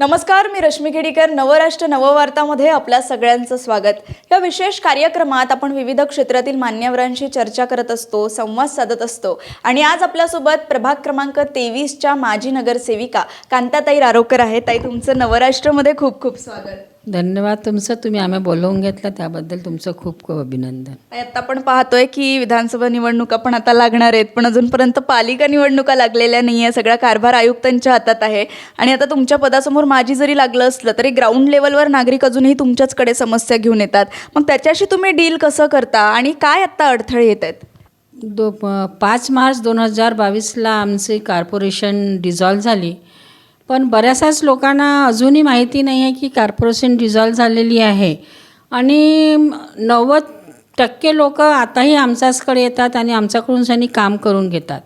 नमस्कार मी रश्मी खेडीकर नवराष्ट्र नववार्तामध्ये आपल्या सगळ्यांचं स्वागत. या विशेष कार्यक्रमात आपण विविध क्षेत्रातील मान्यवरांशी चर्चा करत असतो संवाद साधत असतो. आणि आज आपल्यासोबत प्रभाग क्रमांक तेवीसच्या माजी नगरसेविका कांताताई रारोकर आहे ताई तुमचं नवराष्ट्रमध्ये खूप खूप स्वागत. धन्यवाद तुमचं. तुम्ही आम्ही बोलवून घेतलं त्याबद्दल तुमचं खूप खूप अभिनंदन. आता आपण पाहतोय की विधानसभा निवडणुका पण आता लागणार आहेत पण अजूनपर्यंत पालिका निवडणुका लागलेल्या नाही आहे सगळा कारभार आयुक्तांच्या हातात आहे. आणि आता तुमच्या पदासमोर माझी जरी लागलं असलं तरी ग्राउंड लेवलवर नागरिक अजूनही तुमच्याचकडे समस्या घेऊन येतात. मग त्याच्याशी तुम्ही डील कसं करता आणि काय आत्ता अडथळे येत आहेत? दो प- पाच मार्च दोन हजार बावीसला आमची कॉर्पोरेशन डिझॉल्व झाली. पण बऱ्याचशाच लोकांना अजूनही माहिती नाही आहे की कार्पोरेशन डिझॉल्व झालेली आहे. आणि नव्वद टक्के लोक आताही आमच्याचकडे येतात आणि आमच्याकडून त्यांनी काम करून घेतात.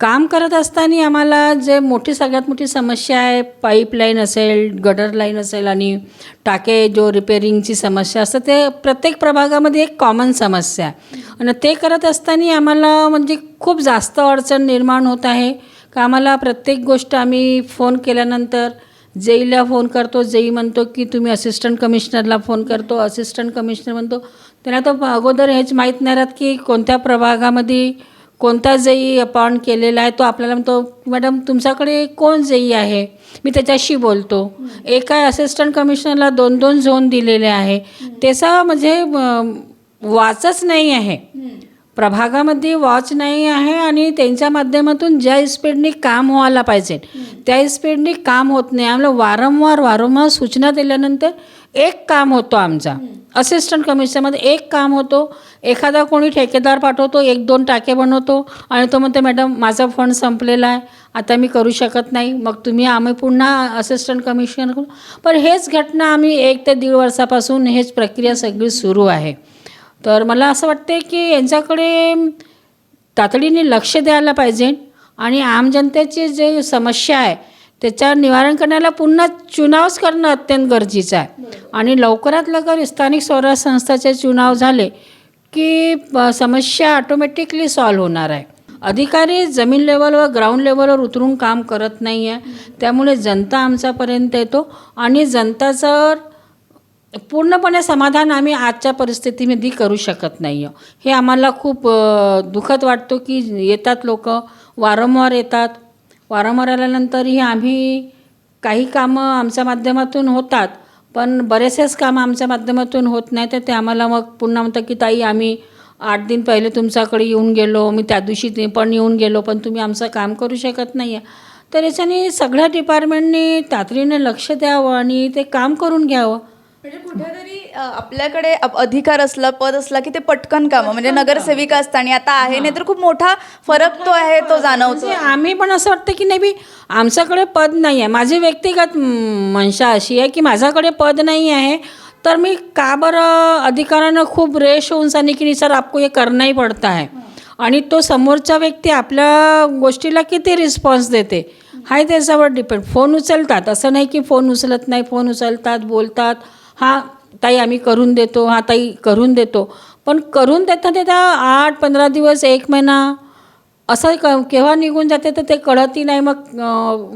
काम करत असताना आम्हाला जे मोठी सगळ्यात मोठी समस्या आहे पाईपलाईन असेल गटर लाईन असेल आणि टाके जो रिपेरिंगची समस्या असतं ते प्रत्येक प्रभागामध्ये एक कॉमन समस्या आहे. आणि ते करत असताना आम्हाला म्हणजे खूप जास्त अडचण निर्माण होत आहे. का आम्हाला प्रत्येक गोष्ट आम्ही फोन केल्यानंतर जेईला फोन करतो जेई म्हणतो की तुम्ही असिस्टंट कमिशनरला फोन करतो असिस्टंट कमिशनर म्हणतो. त्यांना तर अगोदर हेच माहीत नाही राहत की कोणत्या प्रभागामध्ये कोणता जेई अपॉइंट केलेला आहे तो आपल्याला म्हणतो मॅडम तुमच्याकडे कोण जेई आहे? मी त्याच्याशी बोलतो. एका असिस्टंट कमिशनरला दोन दोन झोन दिलेले आहे. त्याचा म्हणजे वाचच नाही आहे. प्रभागामध्ये वॉच नाही आहे आणि त्यांच्या माध्यमातून ज्या स्पीडने काम व्हायला पाहिजे त्या स्पीडने काम होत नाही. आम्हाला वारंवार वारंवार सूचना दिल्यानंतर एक काम होतो आमचा. असिस्टंट कमिशनमध्ये एक काम होतो. एखादा कोणी ठेकेदार पाठवतो एक दोन टाके बनवतो आणि तो म्हणतो मॅडम माझा फंड संपलेला आहे. आता मी करू शकत नाही. मग तुम्ही आम्ही पुन्हा असिस्टंट कमिशनर करू पण हेच घटना आम्ही एक ते दीड वर्षापासून हेच प्रक्रिया सगळी सुरू आहे. तर मला असं वाटते की यांच्याकडे तातडीने लक्ष द्यायला पाहिजे आणि आम जनतेची जे समस्या आहे त्याच्या निवारण करण्याला पुन्हा चुनावच करणं अत्यंत गरजेचं आहे. आणि लवकरात लवकर स्थानिक स्वराज्य संस्थाचे चुनाव झाले की प- समस्या ऑटोमॅटिकली सॉल्व्ह होणार आहे. अधिकारी जमीन लेवलवर ग्राउंड लेवलवर उतरून काम करत नाही आहे त्यामुळे जनता आमच्यापर्यंत येतो आणि जनताचं पूर्णपणे समाधान आम्ही आजच्या परिस्थितीमध्ये करू शकत नाही आहे हे आम्हाला खूप दुःखद वाटतो की येतात लोक वारंवार येतात. वारंवार आल्यानंतरही आम्ही काही कामं आमच्या माध्यमातून होतात पण बरेचसेच कामं आमच्या माध्यमातून होत नाही तर ते आम्हाला मग पुन्हा म्हणतात की ताई आम्ही आठ दिन पहिले तुमच्याकडे येऊन गेलो मी त्या दिवशी ते पण येऊन गेलो पण तुम्ही आमचं काम करू शकत नाही आहे तर याच्याने सगळ्या डिपार्टमेंटनी तातडीने लक्ष द्यावं आणि ते काम करून घ्यावं. म्हणजे कुठेतरी आपल्याकडे अधिकार असला पद असला की ते पटकन कामं म्हणजे नगरसेविका असताना आता आहे नाही तर खूप मोठा फरक तो आहे तो जाणवतो म्हणजे आम्ही पण असं वाटतं की नाही बी आमच्याकडे पद नाही आहे. माझी व्यक्तिगत मनशा अशी आहे की माझ्याकडे पद नाही आहे तर मी का बरं अधिकारानं खूप रेश होऊन सांगणे की नाही सर आपको हे करणंही पडतं आहे. आणि तो समोरचा व्यक्ती आपल्या गोष्टीला किती रिस्पॉन्स देते हा त्याच्यावर डिपेंड फोन उचलतात. असं नाही की फोन उचलत नाही फोन उचलतात बोलतात. हा ताई आम्ही करून देतो हा ताई करून देतो. पण करून देता देता आठ पंधरा दिवस एक महिना असं क केव्हा निघून जाते तर ते कळतही नाही. मग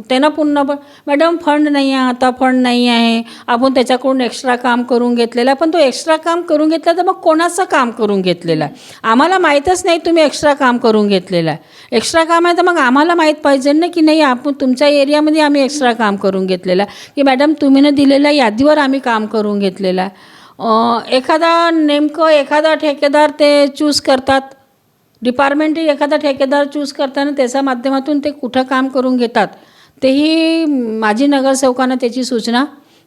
त्यांना पुन्हा पण मॅडम फंड नाही आहे आता फंड नाही आहे. आपण त्याच्याकडून एक्स्ट्रा काम करून घेतलेलं आहे. पण तो एक्स्ट्रा काम करून घेतला तर मग कोणाचं काम करून घेतलेलं आहे? आम्हाला माहीतच नाही तुम्ही एक्स्ट्रा काम करून घेतलेलं आहे. एक्स्ट्रा काम आहे तर मग आम्हाला माहीत पाहिजे ना की नाही आपण तुमच्या एरियामध्ये आम्ही एक्स्ट्रा काम करून घेतलेलं आहे. की मॅडम तुम्ही न दिलेल्या यादीवर आम्ही काम करून घेतलेलं आहे. एखादा नेमकं एखादा ठेकेदार ते चूज करतात. डिपार्टमेंट एखादा ठेकेदार चूज करताना त्याच्या माध्यमातून ते कुठं काम करून घेतात तेही माझी नगरसेवकांना त्याची सूचना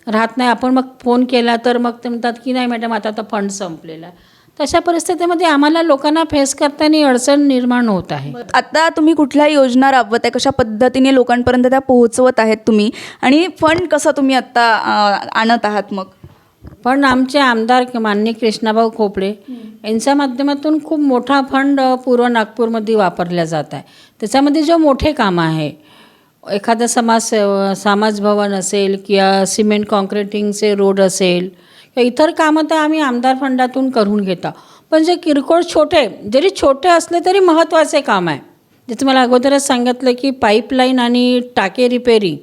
राहत नाही. आपण मग फोन केला तर मग ते म्हणतात की नाही मॅडम आता आता फंड संपलेला आहे. तशा परिस्थितीमध्ये आम्हाला लोकांना फेस करताना अडचण निर्माण होत आहे. आता तुम्ही कुठल्या योजना राबवत आहे कशा पद्धतीने लोकांपर्यंत त्या पोहोचवत आहेत तुम्ही? आणि फंड कसं तुम्ही आता आणत आहात मग? पण आमचे आमदार माननीय कृष्णाभाऊ खोपडे यांच्या माध्यमातून खूप मोठा फंड पूर्व नागपूरमध्ये वापरला जात आहे. त्याच्यामध्ये जो मोठे कामं आहे एखादं समाज समाज भवन असेल किंवा सिमेंट कॉन्क्रिटिंगचे रोड असेल किंवा इतर कामं तर आम्ही आमदार फंडातून करून घेतो. पण जे किरकोळ छोटे जरी छोटे असले तरी महत्त्वाचे काम आहे. जसं मला अगोदरच सांगितलं की पाईपलाईन आणि टाके रिपेरी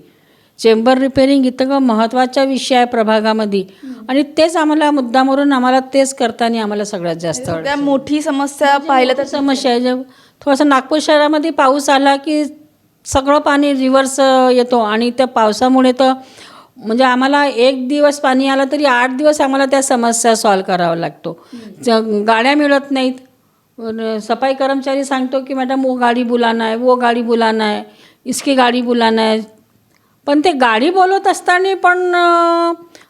चेंबर रिपेअरिंग इतकं महत्त्वाचा विषय आहे प्रभागामध्ये. आणि तेच आम्हाला मुद्दामवरून आम्हाला तेच करताना आम्हाला सगळ्यात जास्त त्या मोठी समस्या पाहिलं तर समस्या आहे. जे थोडंसं नागपूर शहरामध्ये पाऊस आला की सगळं पाणी रिव्हर्स येतो आणि त्या पावसामुळे तर म्हणजे आम्हाला एक दिवस पाणी आलं तरी आठ दिवस आम्हाला त्या समस्या सॉल्व करावा लागतो. ज- गाड्या मिळत नाहीत. सफाई कर्मचारी सांगतो की मॅडम वो गाडी बुलाना है वो गाडी बुलाना है इसकी गाडी बुलाना है पण ते गाडी बोलवत असताना पण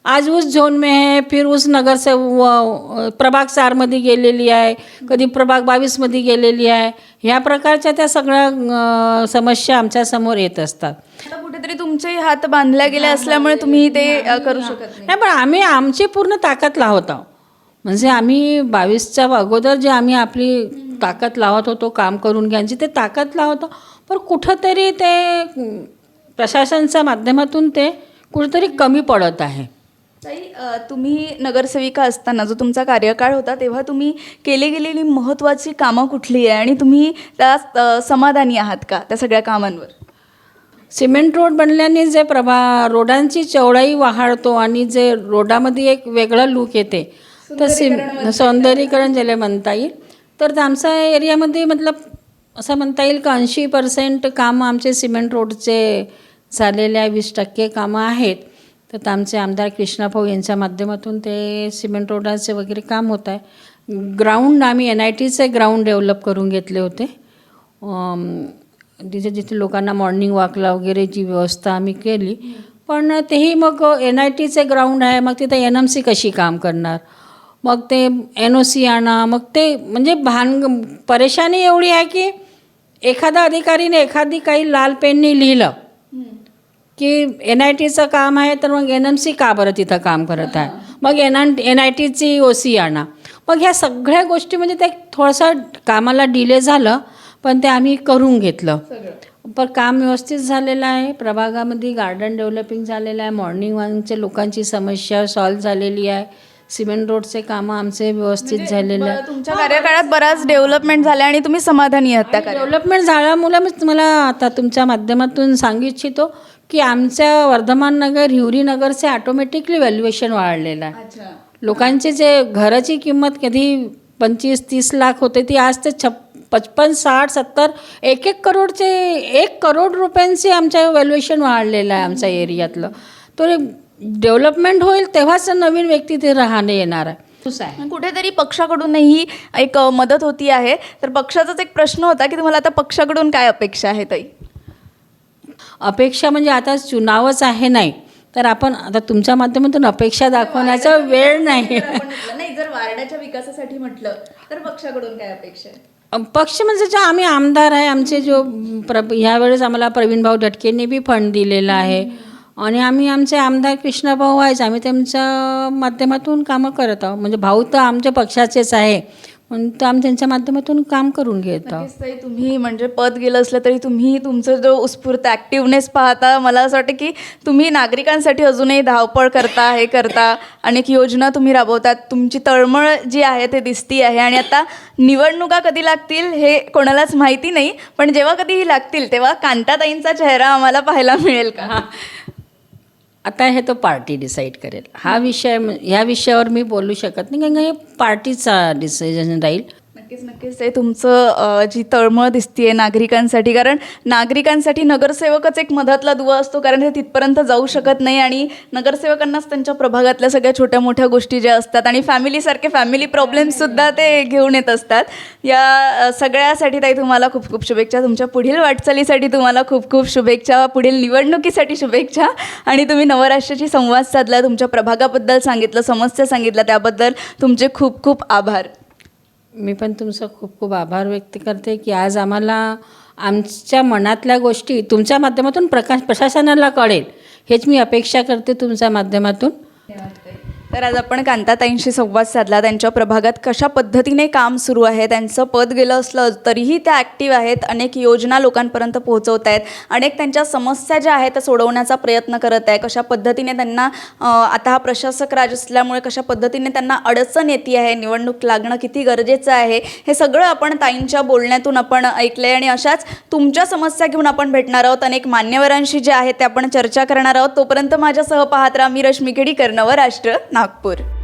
आज उस झोन में है फिर उस नगर से प्रभाग चारमध्ये गेलेली आहे कधी प्रभाग बावीसमध्ये गेलेली आहे. ह्या प्रकारच्या त्या सगळ्या समस्या आमच्यासमोर येत असतात. कुठेतरी तुमचे हात बांधल्या गेले असल्यामुळे तुम्ही ते करू शकत नाही. पण आम्ही आमची पूर्ण ताकद लावत आहोत. म्हणजे आम्ही बावीसच्या अगोदर जे आम्ही आपली ताकद लावत होतो काम करून घ्यायची ते ताकद लावतो पण कुठंतरी ते प्रशासनच्या माध्यमातून ते कुठंतरी कमी पडत आहे. ताई तुम्ही नगरसेविका असताना जो तुमचा कार्यकाळ होता तेव्हा तुम्ही केली गेलेली महत्त्वाची कामं कुठली आहे आणि तुम्ही त्या समाधानी आहात का त्या सगळ्या कामांवर? सिमेंट रोड बनल्याने जे प्रभा रोडांची चौडाई वाढतो आणि जे रोडामध्ये एक वेगळं लूक येते तर सिम सौंदर्यीकरण ज्याला म्हणता येईल तर आमच्या एरियामध्ये मतलब असं म्हणता येईल का ऐंशी पर्सेंट कामं आमचे सिमेंट रोडचे झालेल्या वीस टक्के कामं आहेत. तर आमचे आमदार कृष्णाभाऊ यांच्या माध्यमातून ते सिमेंट रोडाचे वगैरे काम होत आहे. ग्राउंड आम्ही एन आय टीचे ग्राउंड डेव्हलप करून घेतले होते. तिथे जिथे लोकांना मॉर्निंग वॉकला वगैरे जी व्यवस्था आम्ही केली. पण तेही मग एन आय टीचे ग्राउंड आहे मग तिथे एन एम सी कशी काम करणार? मग ते एन ओ सी आणा मग ते म्हणजे भान परेशानी एवढी आहे की एखादा अधिकारीने एखादी काही लाल पेनने लिहिलं की एन आय टीचं काम आहे तर मग एन एम सी का बरं तिथं काम करत आहे? मग एन आय एन आय टीची ओ सी आणा. मग ह्या सगळ्या गोष्टी म्हणजे ते थोडंसं कामाला डिले झालं पण ते आम्ही करून घेतलं. पण काम व्यवस्थित झालेलं आहे. प्रभागामध्ये गार्डन डेव्हलपिंग झालेलं आहे. मॉर्निंग वॉकच्या लोकांची समस्या सॉल्व्ह झालेली आहे. सिमेंट रोडचे कामं आमचे व्यवस्थित झालेले आहे तुमच्या कार्यकाळात बराच डेव्हलपमेंट झाले आणि तुम्ही समाधानी आहात त्या डेव्हलपमेंट झाल्यामुळे मी तुम्हाला आता तुमच्या माध्यमातून सांगू इच्छितो. की आमच्या वर्धमान नगर हिवरी नगरचे ऑटोमॅटिकली व्हॅल्युएशन वाढलेलं आहे. लोकांचे जे घराची किंमत कधी पंचवीस तीस लाख होते ती आज ते छप पचपन साठ सत्तर एक एक करोडचे एक करोड रुपयांचे आमच्या व्हॅल्युएशन वाढलेलं आहे आमच्या एरियातलं. तर डेव्हलपमेंट होईल तेव्हाच नवीन व्यक्ती ते राहणे येणार आहे. कुठेतरी पक्षाकडूनही एक मदत होती आहे. तर पक्षाचाच एक प्रश्न होता की तुम्हाला आता पक्षाकडून काय अपेक्षा आहे ताई? अपेक्षा म्हणजे आता चुनावच आहे नाही. तर आपण आता तुमच्या माध्यमातून अपेक्षा दाखवण्याचा वेळ नाही. नाही जर वार्डाच्या विकासासाठी म्हटलं तर पक्षाकडून काय अपेक्षा आहे? पक्ष म्हणजे जे आम्ही आमदार आहे आमचे जो प्र ह्यावेळेस आम्हाला प्रवीण भाऊ डटकेंनी बी फंड दिलेला आहे. आणि आम्ही आमचे आमदार कृष्णाभाऊ आहेच आम्ही त्यांच्या माध्यमातून कामं करत आहोत. म्हणजे भाऊ तर आमच्या पक्षाचेच आहे. म्हणून तर आम्ही त्यांच्या माध्यमातून काम करून घेत. आहोत नक्कीच ताई तुम्ही म्हणजे पद गेलं असलं तरी तुम्ही तुमचं जो उत्स्फूर्त ॲक्टिवनेस पाहता मला असं वाटतं की तुम्ही नागरिकांसाठी अजूनही धावपळ करता हे करता अनेक योजना तुम्ही राबवतात. तुमची तळमळ जी आहे ते दिसती आहे. आणि आता निवडणुका कधी लागतील हे कोणालाच माहिती नाही पण जेव्हा कधीही लागतील तेव्हा कांताताईंचा चेहरा आम्हाला पाहायला मिळेल का? आता हे तो पार्टी डिसाईड करेल. हा विषय ह्या विषयावर मी बोलू शकत नाही कारण हे पार्टीचा डिसिजन राहील. नक्कीच नक्कीच. ते तुमचं जी तळमळ दिसतीये नागरिकांसाठी कारण नागरिकांसाठी नगरसेवकच एक मधातला दुवा असतो कारण ते तिथपर्यंत जाऊ शकत नाही आणि नगरसेवकांनाच त्यांच्या प्रभागातल्या सगळ्या छोट्या मोठ्या गोष्टी ज्या असतात आणि फॅमिलीसारखे फॅमिली प्रॉब्लेम्ससुद्धा ते घेऊन येत असतात. या सगळ्यासाठी ताई तुम्हाला खूप खूप शुभेच्छा. तुमच्या पुढील वाटचालीसाठी तुम्हाला खूप खूप शुभेच्छा. पुढील निवडणुकीसाठी शुभेच्छा. आणि तुम्ही नवराष्ट्राशी संवाद साधला तुमच्या प्रभागाबद्दल सांगितलं समस्या सांगितल्या त्याबद्दल तुमचे खूप खूप आभार. मी पण तुमचं खूप खूप आभार व्यक्त करते की आज आम्हाला आमच्या मनातल्या गोष्टी तुमच्या माध्यमातून प्रकाश प्रशासनाला कळेल हेच मी अपेक्षा करते तुमच्या माध्यमातून. तर आज आपण कांताताईंशी संवाद साधला. त्यांच्या प्रभागात कशा पद्धतीने काम सुरू आहे? त्यांचं पद गेलं असलं तरीही त्या ॲक्टिव्ह आहेत. अनेक योजना लोकांपर्यंत पोहोचवत आहेत. अनेक त्यांच्या समस्या ज्या आहेत त्या सोडवण्याचा प्रयत्न करत आहे कशा पद्धतीने त्यांना अं, आता हा प्रशासक राज असल्यामुळे कशा पद्धतीने त्यांना अडचण येते आहे? निवडणूक लागणं किती गरजेचं आहे? हे सगळं आपण ताईंच्या बोलण्यातून आपण ऐकलंय आणि अशाच तुमच्या समस्या घेऊन आपण भेटणार आहोत. अनेक मान्यवरांशी जे आहेत ते आपण चर्चा करणार आहोत. तोपर्यंत माझ्यासह पाहत राहा मी रश्मी केडीकर नवराष्ट्र नागपूर.